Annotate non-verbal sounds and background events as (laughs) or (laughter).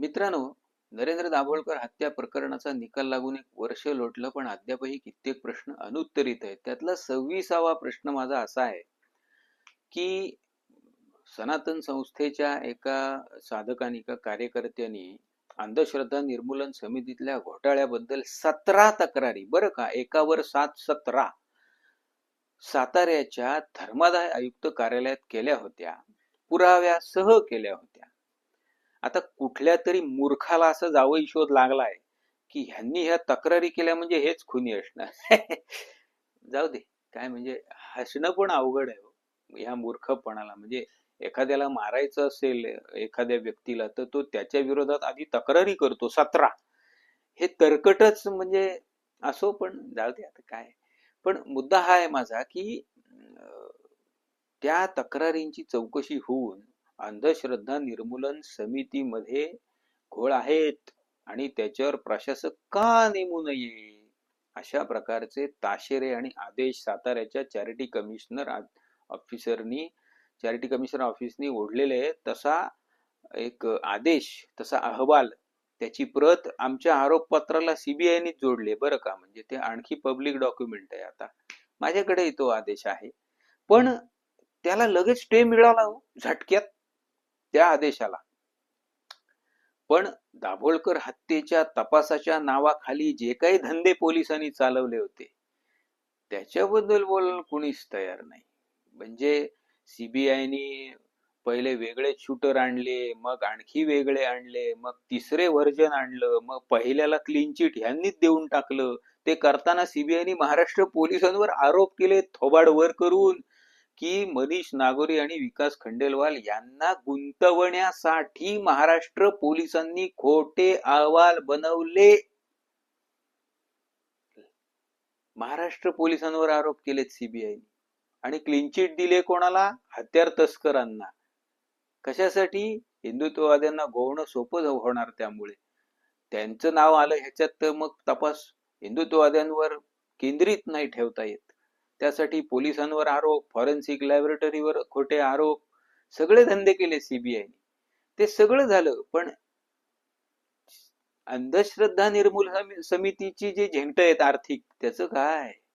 मित्रांनो नरेंद्र दाभोळकर हत्या प्रकरणाचा निकाल लागून एक वर्ष लोटलं पण अद्यापही कित्येक प्रश्न अनुत्तरित आहेत. त्यातला सव्वीसावा प्रश्न माझा असा आहे की सनातन संस्थेच्या एका साधकाने एका कार्यकर्त्यांनी अंधश्रद्धा निर्मूलन समितीतल्या घोटाळ्याबद्दल सतरा तक्रारी. बरं का? एकावर सात सतरा साताऱ्याच्या धर्मादाय आयुक्त कार्यालयात केल्या होत्या. पुराव्यासह केल्या होत्या. आता कुठल्या तरी मूर्खाला असं जावई शोध लागलाय की ह्यांनी ह्या तक्रारी केल्या म्हणजे हेच खुनी असणार. (laughs) जाऊ दे. काय म्हणजे हसणं पण अवघड आहे हो. ह्या मूर्खपणाला. म्हणजे एखाद्याला मारायचं असेल एखाद्या व्यक्तीला तर तो त्याच्या विरोधात आधी तक्रारी करतो सतरा. हे तरकटच म्हणजे असो पण जाऊ दे आता काय. पण मुद्दा हा आहे माझा की त्या तक्रारींची चौकशी होऊन अंधश्रद्धा निर्मूलन समितीमध्ये घोळ आहेत आणि त्याच्यावर प्रशासक का नेमू नये? अशा प्रकारचे ताशेरे आणि आदेश साताऱ्याच्या चॅरिटी कमिशनर ऑफिसरनी चॅरिटी कमिशनर ऑफिसनी ओढलेले तसा एक आदेश तसा अहवाल त्याची प्रत आमच्या आरोपपत्राला सीबीआयनी जोडले. बरं का? म्हणजे ते आणखी पब्लिक डॉक्युमेंट आहे आता. माझ्याकडे तो आदेश आहे. पण त्याला लगेच स्टे मिळाला हो, झटक्यात. त्या आदेशाला. पण दाभोळकर हत्येच्या तपासाच्या नावाखाली जे काही धंदे पोलिसांनी चालवले होते त्याच्याबद्दल बोलायला कुणीच तयार नाही. म्हणजे सीबीआयनी पहिले वेगळे शूटर आणले मग आणखी वेगळे आणले मग तिसरे व्हर्जन आणलं मग पहिल्याला क्लीन चिट ह्यांनीच देऊन टाकलं. ते करताना सीबीआयनी महाराष्ट्र पोलिसांवर आरोप केले थोबाड वर करून. की मनीष नागोरी आणि विकास खंडेलवाल यांना गुंतवण्यासाठी महाराष्ट्र पोलिसांनी खोटे अहवाल बनवले. महाराष्ट्र पोलिसांवर आरोप केलेत सीबीआयने आणि क्लीन चिट दिले कोणाला? हत्यार तस्करांना. कशासाठी? हिंदुत्ववाद्यांना गोवणं सोपं होणार त्यामुळे. त्यांचं नाव आलं ह्याच्यात तर मग तपास. हिंदुत्ववाद्यांवर केंद्रित नाही ठेवता येत. त्यासाठी पोलिसांवर आरोप फॉरेन्सिक लॅबोरेटरीवर खोटे आरोप सगळे धंदे केले सीबीआयने ते सगळं झालं पण अंधश्रद्धा निर्मूलन समितीची जी झेंट आहेत आर्थिक त्याचं काय?